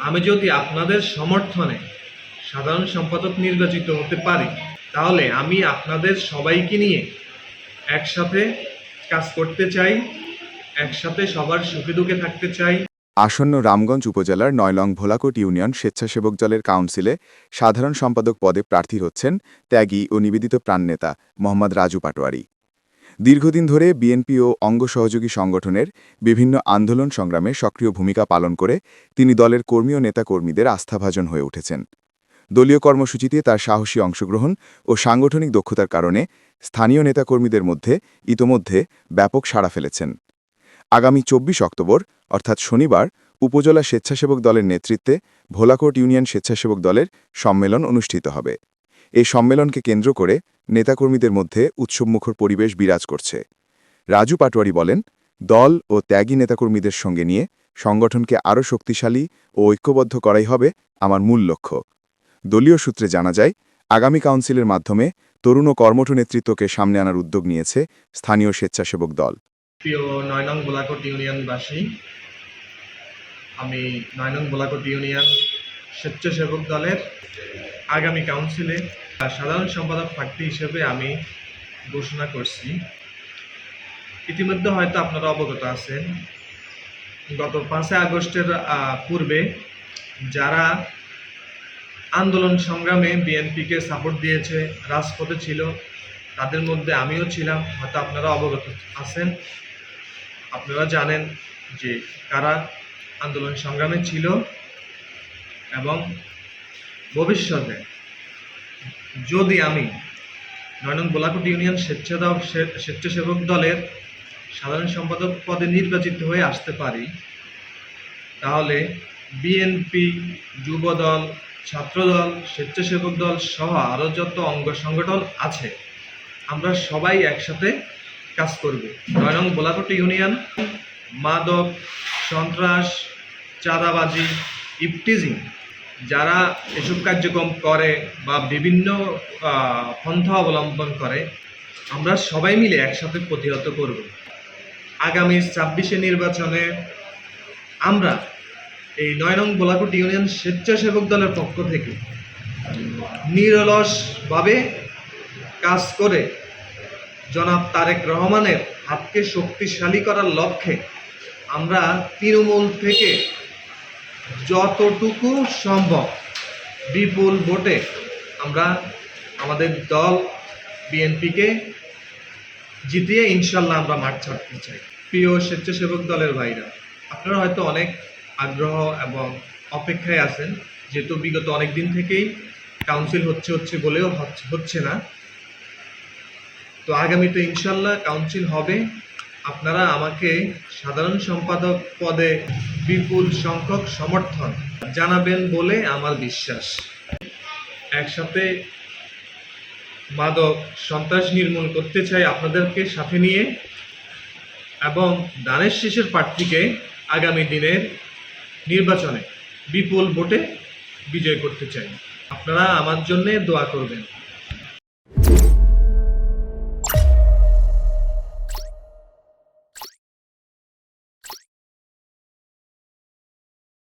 আমি যদি আপনাদের সমর্থনে সাধারণ সম্পাদক নির্বাচিত হতে পারি, তাহলে আমি আপনাদের সবাইকে নিয়ে একসাথে কাজ করতে চাই, একসাথে সবার সুখে দুঃখে থাকতে চাই। আসন্ন রামগঞ্জ উপজেলার নয়লং ভোলাকোট ইউনিয়ন স্বেচ্ছাসেবক দলের কাউন্সিলে সাধারণ সম্পাদক পদে প্রার্থী হচ্ছেন ত্যাগী ও নিবেদিত প্রাণনেতা মোহাম্মদ রাজু পাটোয়ারি। দীর্ঘদিন ধরে বিএনপি ও অঙ্গ সহযোগী সংগঠনের বিভিন্ন আন্দোলন সংগ্রামে সক্রিয় ভূমিকা পালন করে তিনি দলের কর্মী ও নেতাকর্মীদের আস্থাভাজন হয়ে উঠেছেন। দলীয় কর্মসূচিতে তার সাহসী অংশগ্রহণ ও সাংগঠনিক দক্ষতার কারণে স্থানীয় নেতাকর্মীদের মধ্যে ইতোমধ্যে ব্যাপক সাড়া ফেলেছেন। আগামী চব্বিশ অক্টোবর, অর্থাৎ শনিবার, উপজেলা স্বেচ্ছাসেবক দলের নেতৃত্বে ভোলাকোট ইউনিয়ন স্বেচ্ছাসেবক দলের সম্মেলন অনুষ্ঠিত হবে। এই সম্মেলনকে কেন্দ্র করে নেতাকর্মীদের মধ্যে উৎসবমুখর পরিবেশ বিরাজ করছে। রাজু পাটোয়ারি বলেন, দল ও ত্যাগী নেতাকর্মীদের সঙ্গে নিয়ে সংগঠনকে আরও শক্তিশালী ও ঐক্যবদ্ধ করাই হবে আমার মূল লক্ষ্য। দলীয় সূত্রে জানা যায়, আগামী কাউন্সিলের মাধ্যমে তরুণ ও কর্মঠ নেতৃত্বকে সামনে আনার উদ্যোগ নিয়েছে স্থানীয় স্বেচ্ছাসেবক দল। আমি নয় নং গোলাকোট ইউনিয়ন স্বেচ্ছাসেবক দলের আগামী কাউন্সিলে সাধারণ সম্পাদক প্রার্থী হিসেবে আমি ঘোষণা করছি। ইতিমধ্যে হয়তো আপনারা অবগত আছেন, গত পাঁচই আগস্টের পূর্বে যারা আন্দোলন সংগ্রামে বিএনপিকে সাপোর্ট দিয়েছে, রাজপথে ছিল, তাদের মধ্যে আমিও ছিলাম, হয়তো আপনারা অবগত আছেন। আপনারা জানেন যে কারা আন্দোলন সংগ্রামে ছিল এবং ভবিষ্যতে যদি আমি নয়নং গোলাকুট ইউনিয়ন স্বেচ্ছাদক স্বেচ্ছাসেবক দলের সাধারণ সম্পাদক পদে নির্বাচিত হয়ে আসতে পারি, তাহলে বিএনপি, যুবদল, ছাত্রদল, স্বেচ্ছাসেবক দল সহ আরও যত অঙ্গ সংগঠন আছে, আমরা সবাই একসাথে কাজ করব। নয় নং বোলাকোট ইউনিয়ন, মাদক, সন্ত্রাস, চাঁদাবাজি ইফটিজিং যারা এসব কার্যক্রম করে বা বিভিন্ন পন্থা অবলম্বন করে, আমরা সবাই মিলে একসাথে প্রতিহত করব। আগামী ছাব্বিশে নির্বাচনে আমরা এই নয় নং বোলাকুট ইউনিয়ন স্বেচ্ছাসেবক দলের পক্ষ থেকে নিরলসভাবে কাজ করে জনাব তারেক রহমানের হাতকে শক্তিশালী করার লক্ষ্যে আমরা তৃণমূল থেকে যতটুকু সম্ভব বিপুল ভোটে আমরা আমাদের দল বিএনপিকে জিতিয়ে ইনশাল্লাহ আমরা মাঠ ছাড়তে চাই। প্রিয় স্বেচ্ছাসেবক দলের ভাইরা, আপনারা হয়তো অনেক আগ্রহ এবং অপেক্ষায় আছেন, যেহেতু বিগত অনেক দিন থেকেই কাউন্সিল হচ্ছে হচ্ছে বলেও হচ্ছে- না। তো আগামীতে ইনশাল্লাহ কাউন্সিল হবে আপনারা আমাকে সাধারণ সম্পাদক পদে বিপুল সংখ্যক সমর্থন জানাবেন বলে আমার বিশ্বাস। একসাথে মাদক সন্ত্রাস নির্মূল করতে চাই আপনাদেরকে সাথে নিয়ে এবং দানের শেষের প্রার্থীকে আগামী দিনের নির্বাচনে বিপুল ভোটে বিজয় করতে চাই। আপনারা আমার জন্যে দোয়া করবেন।